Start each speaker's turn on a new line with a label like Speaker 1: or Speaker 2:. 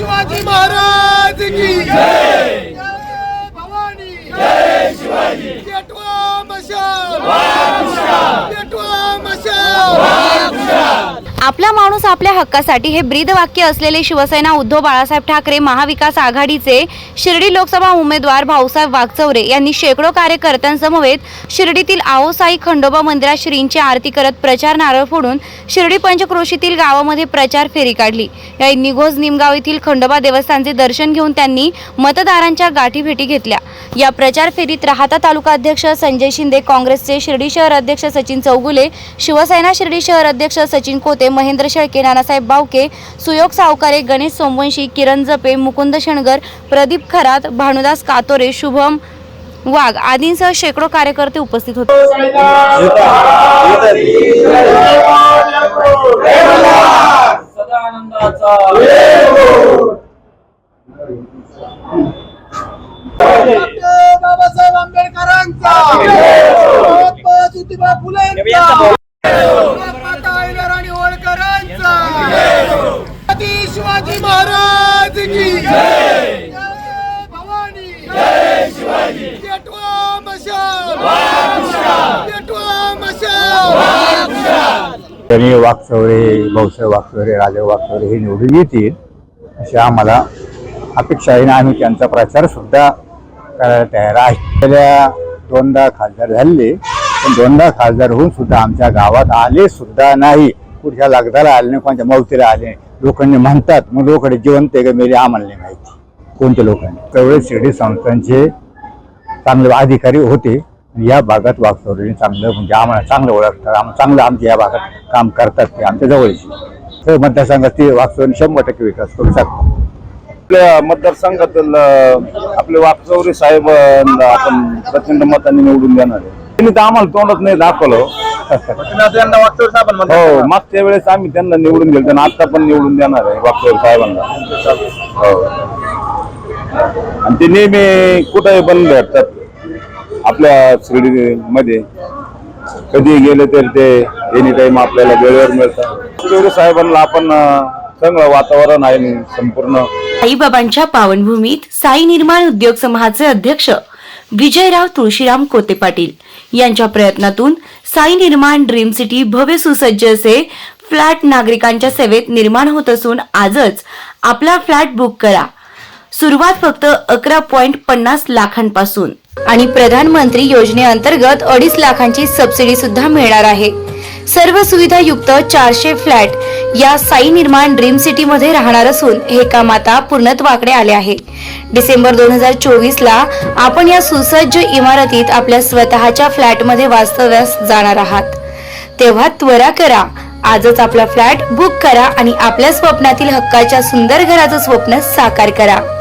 Speaker 1: शिवाजी महाराज की जय भवानी जय शिवाजी पेटवा मशाल पेटवा मशाल
Speaker 2: आपला माणूस आपल्या हक्कासाठी हे ब्रीदवाक्य असलेले शिवसेना उद्धव बाळासाहेब ठाकरे महाविकास आघाडीचे शिर्डी लोकसभा उमेदवार भाऊसाहेब वागचौरे यांनी शेकडो कार्यकर्त्यांसमवेत शिर्डीतील आओसाई खंडोबा मंदिरात श्रींची आरती करत प्रचार नारळ फोडून शिर्डी पंचक्रोशीतील गावामध्ये प्रचार फेरी काढली. या निघोज निमगाव येथील खंडोबा देवस्थानचे दर्शन घेऊन त्यांनी मतदारांच्या गाठीभेटी घेतल्या. या प्रचार फेरीत राहता तालुका अध्यक्ष संजय शिंदे काँग्रेसचे शिर्डी शहर अध्यक्ष सचिन चौगुले शिवसेना शिर्डी शहर अध्यक्ष सचिन कोते महेंद्र शेळके नानासाहेब बावके सुयोग सावकारे गणेश सोमवंशी किरण जपे मुकुंद शणगर प्रदीप खरात भानुदास कातोरे शुभम वाघ आदींसह शेकडो कार्यकर्ते उपस्थित होते.
Speaker 1: बाबासाहेब आंबेडकरांचा. महात्मा शिवाजी महाराज की जय! भवानी! जय शिवाजी! पेटवा मशाल! पेटवा मशाल!
Speaker 3: त्यांनी वागचौरे भाऊसाहेब वागचौरे राजा वागचौरे हे निवडून येतील अशी आम्हाला अपेक्षा आहे. आणि आम्ही त्यांचा प्रचार सुद्धा करायला तयार आहे. गेल्या दोनदा खासदार झाले पण दोनदा खासदार होऊन सुद्धा आमच्या गावात आले सुद्धा नाही. कुठच्या लागदाला आले नाही कोणत्या मौतीला आले नाही. लोकांनी म्हणतात मग लोकडे जिवंत आहे का मेले आम्हाला नाही माहिती. कोणत्या लोकांनी त्यावेळेस शिर्डी संस्थांचे चांगले अधिकारी होते. या भागात वागतवलेले चांगलं म्हणजे आम्हाला चांगलं ओळखतात. आम्हाला चांगलं आमच्या या भागात काम करतात ते आमच्या जवळचे. हो, तर मतदारसंघात ते वागचौरे शंभर टक्के विकास करू शकतात.
Speaker 4: आपल्या मतदारसंघातील आपले वाकचौरे साहेब आपण प्रचंड मतांनी निवडून देणार आहे. त्यांनी तर आम्हाला तोंडात नाही दाखवलं. हो मागच्या वेळेस आम्ही त्यांना निवडून दिलं त्यांना आता पण निवडून देणार आहे वाकचौरे साहेबांना. हो. आणि ते नेहमी कुठेही पण भेटतात. आपल्या शिर्डीमध्ये. कधी गेले तर ते एनी टाइम आपल्याला वेळेवर मिळतात. साहेबांना आपण चांगलं वातावरण आहे आणि संपूर्ण.
Speaker 2: साईबाबांच्या पावनभूमीत साई निर्माण उद्योग समूहाचे अध्यक्ष विजयराव तुळशीराम कोते पाटील यांच्या प्रयत्नातून साई निर्माण ड्रीम सिटी भव्य सुसज्ज असे फ्लॅट नागरिकांच्या सेवेत निर्माण होत असून आजच आपला फ्लॅट बुक करा. सुरुवात फक्त अकरा पॉइंट पन्नास लाखांपासून. आणि प्रधानमंत्री योजनेअंतर्गत अडीच लाखांची सबसिडी सुद्धा मिळणार आहे. सर्व सुविधायुक्त चारशे फ्लॅट या साई निर्माण ड्रीम सिटी मध्ये राहणार असून हे काम आता पूर्णत्वाकडे आले आहे. डिसेंबर दोन हजार चोवीस ला आपण या सुसज्ज इमारतीत आपल्या स्वतःच्या फ्लॅटमध्ये वास्तव्यास जाणार आहात. तेव्हा त्वरा करा. आजच आपला फ्लॅट बुक करा आणि आपल्या स्वप्नातील हक्काच्या सुंदर घराचं स्वप्न साकार करा.